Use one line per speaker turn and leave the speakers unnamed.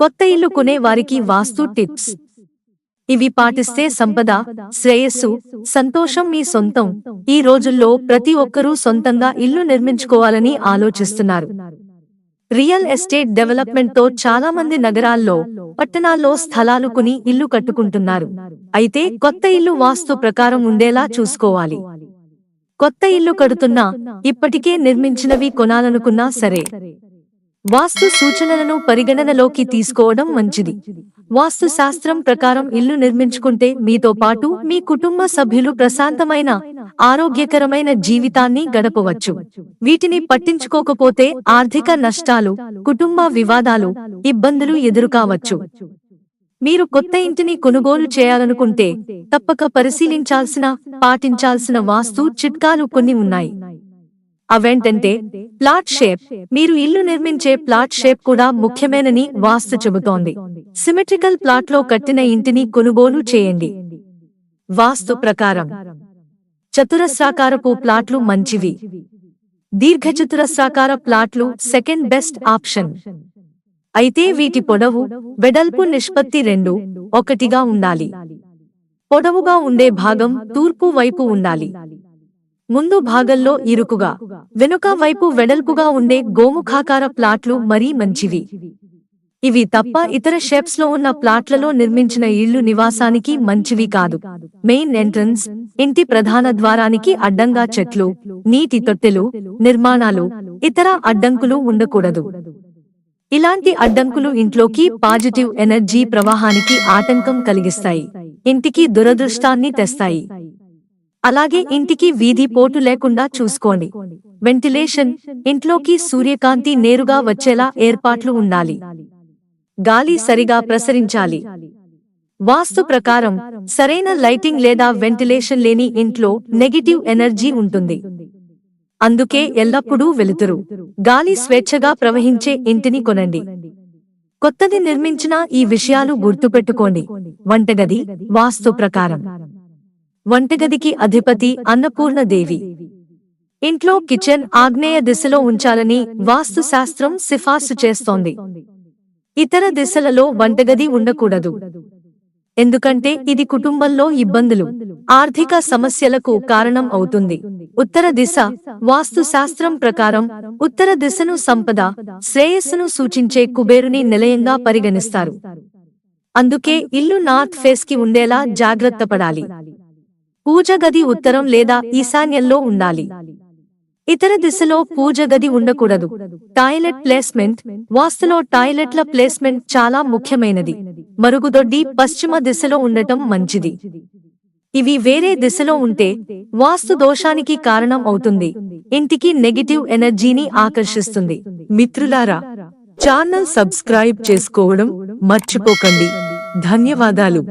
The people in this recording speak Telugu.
కొత్త ఇల్లు కొనే వారికి వాస్తు టిప్స్. ఇవి పాటిస్తే సంపద శ్రేయస్సు సంతోషం మీ సొంతం. ఈ రోజుల్లో ప్రతి ఒక్కరూ సొంతంగా ఇల్లు నిర్మించుకోవాలని ఆలోచిస్తున్నారు. రియల్ ఎస్టేట్ డెవలప్మెంట్తో చాలా మంది నగరాల్లో పట్టణాల్లో స్థలాలు కొని ఇల్లు కట్టుకుంటున్నారు. అయితే కొత్త ఇల్లు వాస్తు ప్రకారం ఉండేలా చూసుకోవాలి. కొత్త ఇల్లు కడుతున్నా ఇప్పటికే నిర్మించినవి కొనాలనుకున్నా సరే. వాస్తు సూచనలను పరిగణనలోకి తీసుకోవడం మంచిది. వాస్తు శాస్త్రం ప్రకారం ఇల్లు నిర్మించుకుంటే మీతో పాటు మీ కుటుంబ సభ్యులు ప్రశాంతమైన ఆరోగ్యకరమైన జీవితాన్ని గడపవచ్చు. వీటిని పట్టించుకోకపోతే ఆర్థిక నష్టాలు కుటుంబ వివాదాలు ఇబ్బందులు ఎదురుకావచ్చు. మీరు కొత్త ఇంటిని కొనుగోలు చేయాలనుకుంటే తప్పక పరిశీలించాల్సిన పాటించాల్సిన వాస్తు చిట్కాలు కొన్ని ఉన్నాయి. అవేంటంటే ప్లాట్ షేప్ మీరు ఇల్లు నిర్మించే ప్లాట్ షేప్ కూడా ముఖ్యమేనని వాస్తు చెబుతోంది. సిమెట్రికల్ ప్లాట్లో కట్టిన ఇంటిని కొనుగోలు చేయండి. వాస్తు ప్రకారం చతురస్రాకారపు ప్లాట్లు మంచివి. దీర్ఘచతురస్రాకార ప్లాట్లు సెకండ్ బెస్ట్ ఆప్షన్ అయితే వీటి పొడవు వెడల్పు నిష్పత్తి రెండు ఒకటిగా ఉండాలి. పొడవుగా ఉండే భాగం తూర్పు వైపు ఉండాలి. ముందు భాగంలో ఇరుకుగా వెనుక వైపు వెడల్పుగా ఉండే గోముఖాకార ప్లాట్లు మరీ మంచివి. ఇవి తప్ప ఇతర షేప్స్లో ఉన్న ప్లాట్లలో నిర్మించిన ఇళ్ళు నివాసానికి మంచివి కాదు. మెయిన్ ఎంట్రన్స్ ఇంటి ప్రధాన ద్వారానికి అడ్డంగా చెట్లు నీటి తొట్టెలు నిర్మాణాలు ఇతర అడ్డంకులు ఉండకూడదు. ఇలాంటి అడ్డంకులు ఇంట్లోకి పాజిటివ్ ఎనర్జీ ప్రవాహానికి ఆటంకం కలిగిస్తాయి. ఇంటికి దురదృష్టాన్ని తెస్తాయి. అలాగే ఇంటికి వీధి పోటు లేకుండా చూసుకోండి. వెంటిలేషన్ ఇంట్లోకి సూర్యకాంతి నేరుగా వచ్చేలా ఏర్పాట్లు ఉండాలి. గాలి సరిగా ప్రసరించాలి. వాస్తు ప్రకారం సరైన లైటింగ్ లేదా వెంటిలేషన్ లేని ఇంట్లో నెగిటివ్ ఎనర్జీ ఉంటుంది. అందుకే ఎల్లప్పుడూ వెలుతురు. గాలి స్వేచ్ఛగా ప్రవహించే ఇంటిని కొనండి. కొత్తది నిర్మించిన ఈ విషయాలు గుర్తుపెట్టుకోండి. వంటగది వాస్తు ప్రకారం. వంటగదికి అధిపతి అన్నపూర్ణదేవి. ఇంట్లో కిచెన్ ఆగ్నేయ దిశలో ఉంచాలని వాస్తుశాస్త్రం సిఫార్సు చేస్తోంది. ఇతర దిశలలో వంటగది ఉండకూడదు. ఎందుకంటే ఇది కుటుంబంలో ఇబ్బందులు ఆర్థిక సమస్యలకు కారణం అవుతుంది. ఉత్తర దిశ వాస్తుశాస్త్రం ప్రకారం ఉత్తర దిశను సంపద శ్రేయస్సును సూచించే కుబేరుని నిలయంగా పరిగణిస్తారు. అందుకే ఇల్లు నార్త్ ఫేస్కి ఉండేలా జాగ్రత్త పడాలి. పూజ గది ఉత్తరం లేదా ఈశాన్యంలో ఉండాలి. ఇతర దిశలో పూజ గది ఉండకూడదు. టాయిలెట్ ప్లేస్మెంట్ వాస్తులో టాయిలెట్ల ప్లేస్మెంట్ చాలా ముఖ్యమైనది. మరుగుదొడ్డి పశ్చిమ దిశలో ఉండటం మంచిది. ఇవి వేరే దిశలో ఉంటే వాస్తు దోషానికి కారణం అవుతుంది. ఇంటికి నెగిటివ్ ఎనర్జీని ఆకర్షిస్తుంది. మిత్రులారా ఛానల్ సబ్స్క్రైబ్ చేసుకోవడం మర్చిపోకండి. ధన్యవాదాలు.